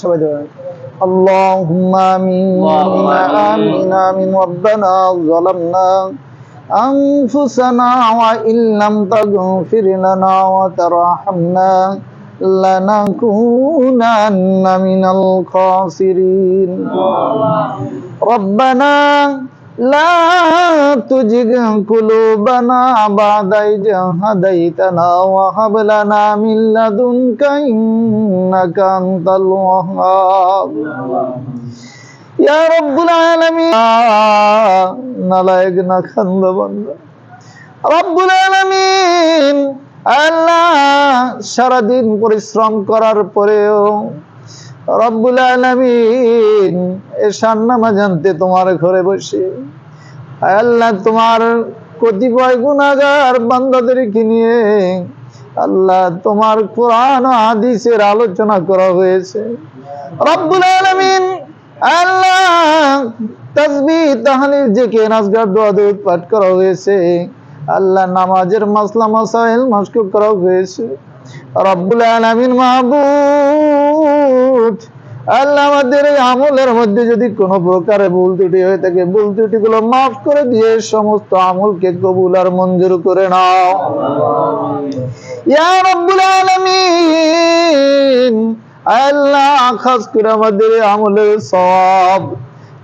সবাই দোয়া اللهم آمين اللهم آمين. آمين آمين ربنا ظلمنا أنفسنا وإن لم تغفر لنا وترحمنا لنكونن من الخاسرين ربنا لا تزغ قلوبنا بعد إذ هديتنا وهب لنا من لدنك إنك أنت الوهاب يا رب العالمين نلاقنا خندبنا رب العالمين আল্লাহ সারাদিন পরিশ্রম করার পরেও রব্বুল আলামিন এশার নামা জানতে তোমার ঘরে বসে। আল্লাহ, তোমার কতিপয় গুণাগার বান্দাদেরকে নিয়ে আল্লাহ তোমার কোরআন হাদিসের আলোচনা করা হয়েছে। রব্বুল আলামিন আল্লাহ তাসবিহ, তাহলিল জেকে নাজগার দোয়া পাঠ করা হয়েছে। আল্লাহ নামাজের মাসলা মাসাইল মস্ক করা হয়েছে। রব্বুল আলামিন মাহবুব, আল্লাহ আমাদের এই আমলের মধ্যে যদি কোনো প্রকারে ভুল ত্রুটি হয়ে থাকে, ভুল ত্রুটিগুলো মাফ করে দিয়ে সমস্ত আমলকে কবুল আর মঞ্জুর করে নাও। ইয়া রব্বুল আলামিন, আল্লাহ খাস করে আমাদের আমলের সব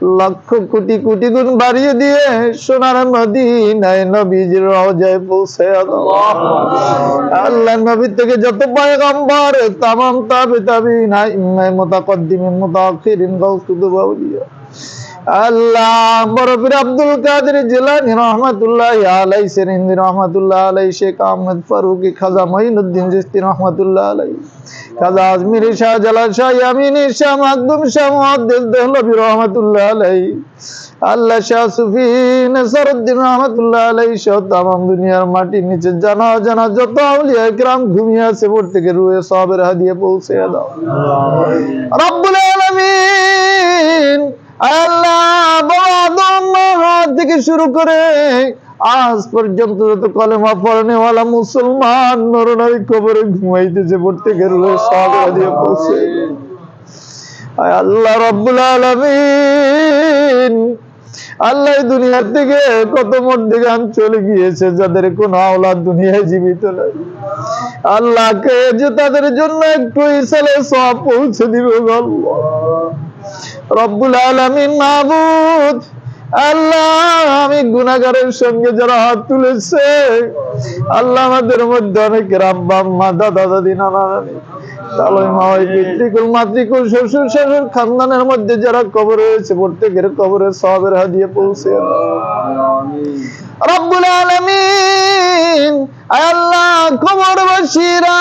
লক্ষ কোটি কোটি গুণ বাড়িয়ে দিয়ে সোনার মদিনায় নবীজির রওজায় পৌঁছে আল্লাহ নবী থেকে যত পয়গম্বর, তামাম তাবে তাবি নাই মুতাকদ্দিমিন মুতাআখিরিন গৌসুদ বাউলিয়া আল্লাহ বরফির আব্দুল কাদের রহমতুল্লাহ আলাই রহমতুল্লাহ আলাই শেখ আহমদ ফারুকি খাজা জিস্তি রহমতুল্লাহ আলাই খাজা আজমির শাহ জালাল শাহ ইয়ামিনী শাহ মাকদুম শাহ রহমতুল্লাহ আলাই আল্লাহ শাহ সুফি রহমতুল্লাহ আলাই দুনিয়ার মাটির নিচে জানা জানা যত আউলিয়া একরাম ঘুমিয়ে আছে ভোর থেকে রুয়ে সবের হাদিয়ে পৌঁছে দাও। রব্বুল শুরু করে আজ পর্যন্ত যত কলেমা পড়নে ওয়ালা মুসলমান নরনারী কবরে ঘুমাইতেছে, প্রত্যেকের সবের হাদিয়ে পৌঁছে আল্লাহ রব্বুল আলামিন, আল্লাহ দুনিয়ার থেকে কত মধ্যে গান চলে গিয়েছে যাদের কোনো আওলাদ দুনিয়ায় জীবিত নাই। আল্লাহকে যে তাদের জন্য একটু ইসালে সব পৌঁছে দিবে গো আল্লাহ। রব্বুল আলামিন মাহবুদ আল্লাহ, আমি গুনাহগারের সঙ্গে যারা হাত তুলেছে, আল্লাহ আমাদের মধ্যে অনেক রাব্বা মা, দাদা, দাদি, নানা, নানি মাতৃকুল, শ্বশুর শাশুর খানদানের মধ্যে যারা কবর রয়েছে, প্রত্যেকের কবরে সবের হাদিয়ে পৌঁছে। রব্বুল আলামিন আল্লাহ কবরবাসীরা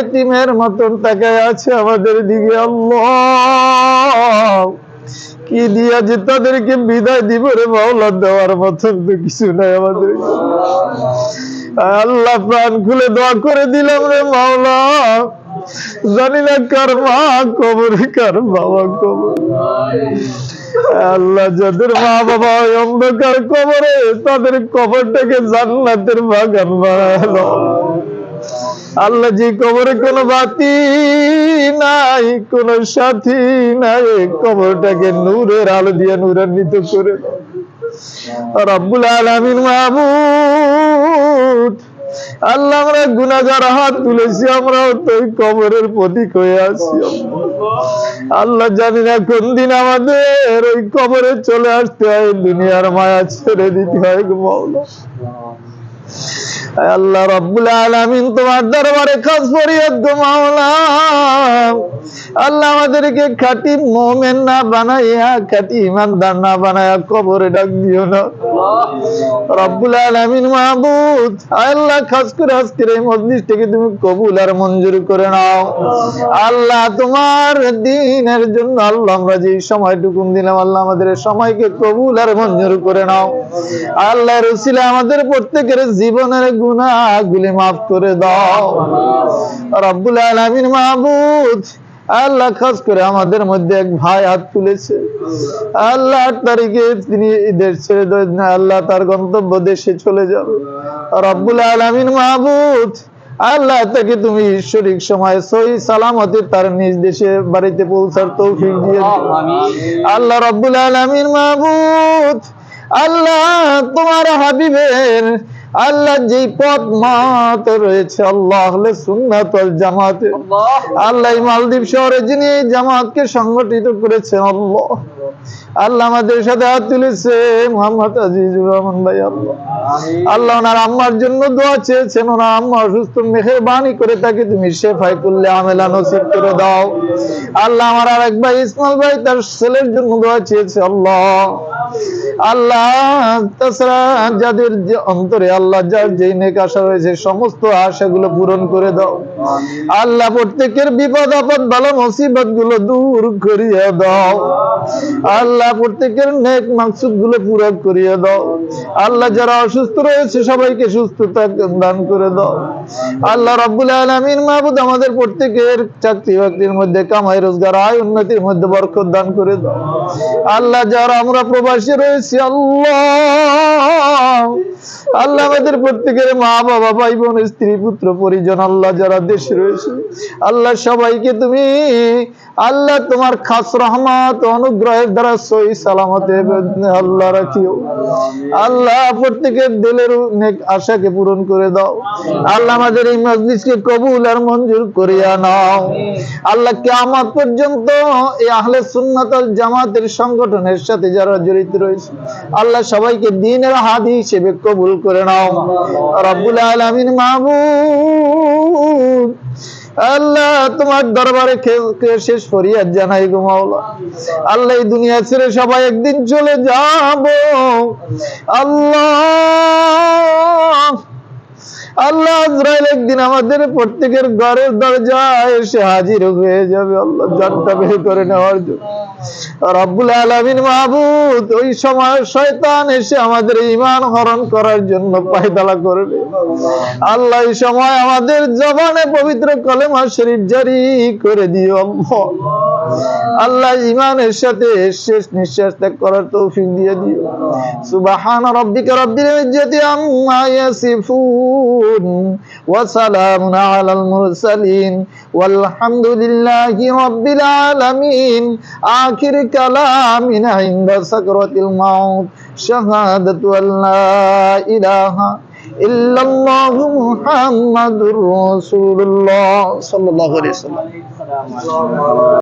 এতিমের মতন তাকায় আছে আমাদের দিকে, আল্লাহ কি তাদেরকে বিদায় দিব রে মাওলা, দেওয়ার মতন তো কিছু নাই আমাদের। আল্লাহ প্রাণ খুলে দোয়া করে দিলাম রে মাওলা। জানি না কার মা কবর, কার বাবা কবর। আল্লাহ, যাদের মা বাবা অন্ধকার কবরে, তাদের কবরটাকে জান্নাতের বাগান বানালো আল্লাহ যে কবরে কোনো বাতি নাই, কোন সাথী নাই, কবরটাকে নূরের আলো দিয়ে নূরান্বিত করে। রব্বুল আলামিন মাহমুদ, আল্লাহ আমরা গুনাহগার হাত তুলেছি আমরাও তো কবরের প্রতীক হয়ে আছি আল্লাহ জানি না কোন দিন আমাদের ওই কবরে চলে আসতে হয়, দুনিয়ার মায়া ছেড়ে দিতে হয় আল্লাহ রব্বুল আলামিন তোমার দরবারে খাস ফরিয়াদ গো মাওলা। আল্লাহ আমাদেরকে খাঁটি মোমেন না বানাইয়া খাঁটি ইমানদার না বানাইয়া কবরে ডাক দিও না। রব্বুল আলামিন মাহবুদ আয় আল্লাহ খাস করে আজকের এই মজলিসটাকে তুমি কবুল আর মঞ্জুর করে নাও। আল্লাহ তোমার দিনের জন্য আল্লাহ আমরা যে সময়টুকুন দিলাম আল্লাহ আমাদের সময়কে কবুল আর মঞ্জুর করে নাও। আল্লাহ রসিলা আমাদের প্রত্যেকের জীবনের গুনাহগুলি মাফ করে দাও। রব্বুল আলামিন মাহবুদ আল্লাহ খাস করে আমাদের মধ্যে এক ভাই হাত তুলেছে। আল্লাহ আট তারিখে তিনি দেশ ছেড়ে আল্লাহ তার গন্তব্য দেশে চলে যাবে। রব্বুল আলমিন মাহবুদ আল্লাহ তাকে তুমি ঈশ্বরিক সময় সহি সালামতে তার নিজ দেশে বাড়িতে পৌঁছার তৌফিক দিয়ে আল্লাহ রব্বুল আলমিন মাহবুদ আল্লাহ তোমার হাবিবের আল্লাহ যেই পথ মাত রয়েছে আল্লাহ হলে সুন্নাত জামাতে। আল্লাহ। মালদ্বীপ শহরে যিনি এই জামাতকে সংগঠিত করেছেন আল্লাহ। আল্লাহ আমাদের সাথে হাত তুলেছে মোহাম্মদ আজিজুর রহমান ভাই আল্লাহ। আল্লাহ ওনার আম্মার জন্য দোয়া চেয়েছেন ওনার আম্মা অসুস্থ মেহেরবানি করে তাকে তুমি শেফাই করলে আমেলা নসিব করে দাও। আল্লাহ আমার আর এক ভাই ইসমাইল ভাই তার ছেলের জন্য দোয়া চেয়েছে আল্লাহ। আল্লাহ তাছাড়া যাদের যে অন্তরে আল্লাহ যার যেই নেক আশা রয়েছে সমস্ত আশাগুলো পূরণ করে দাও। আল্লাহ প্রত্যেকের বিপদ আপদ ভালো মুসিবতগুলো দূর করিয়ে দাও। আল্লাহ প্রত্যেকের নেক মাকসুদগুলো পুরো করিয়ে দাও। আল্লাহ যারা অসুস্থ রয়েছে, সবাইকে সুস্থতা দান করে দাও। আল্লাহ রব্বুল আলমিন মাহবুদ আমাদের প্রত্যেকের চাকরি বাকরির মধ্যে, কামাই রোজগার, আয় উন্নতির মধ্যে বরকত দান করে দাও। আল্লাহ যারা আমরা প্রবাসী রয়েছি, আল্লাহ। আল্লাহ আমাদের প্রত্যেকের মা, বাবা, ভাই, বোন, স্ত্রী, পুত্র, পরিজন, আল্লাহ যারা দেশে রয়েছে, আল্লাহ সবাইকে তুমি, আল্লাহ তোমার খাস রহমত ও অনুগ্রহের দ্বারা সই সালামতে আল্লাহ রাখিও। আল্লাহ প্রত্যেকের দিলের নেক আশাকে পূরণ করে দাও। আল্লাহ আমাদের এই মজলিসকে কবুল আর মঞ্জুর করিয়া নাও। আল্লাহ কিয়ামত পর্যন্ত এই আহলে সুন্নাত জামাতের সংগঠনের সাথে যারা জড়িত রয়েছে, আল্লাহ সবাইকে দিনের হাদি হিসেবে কবুল করে নাও। রব্বুল আলামিন মাহবুব আল্লাহ, তোমার দরবারে শেষ ফরিয়াদ জানাই গো মাওলা? আল্লাহ, এই দুনিয়া ছেড়ে সবাই একদিন চলে যাব। আল্লাহ! আল্লাহ আজরাইল একদিন আমাদের প্রত্যেকের ঘরের দরজায় এসে হাজির হয়ে যাবে। আল্লাহ জানটা বের করে নেওয়ার জন্য। আলামিন মাহবুদ ওই সময় শয়তান এসে আমাদের ঈমান হরণ করার জন্য পায়দালা করবে আল্লাহ সময় আমাদের জবানে পবিত্র কলেমা শরীফ জারি করে দিও। আল্লাহ আল্লাহ ইমানের সাথে শেষ নিঃশ্বাস ত্যাগ করার তৌফিক দিয়ে দিও। সুবাহান রব্বিকা রব্বিল ইজ্জতি আম্মা ইয়াসিফুন ওয়া সালামুন আলাল মুরসালিন ওয়ালহামদুলিল্লাহি রব্বিল আলামিন। আখির কালামিনা ইনদা সাকরাতিল মাউত। শাহাদাতু আল্লা ইলাহা মুহাম্মাদুর রাসূলুল্লাহ সাল্লাল্লাহু আলাইহি ওয়াসাল্লাম।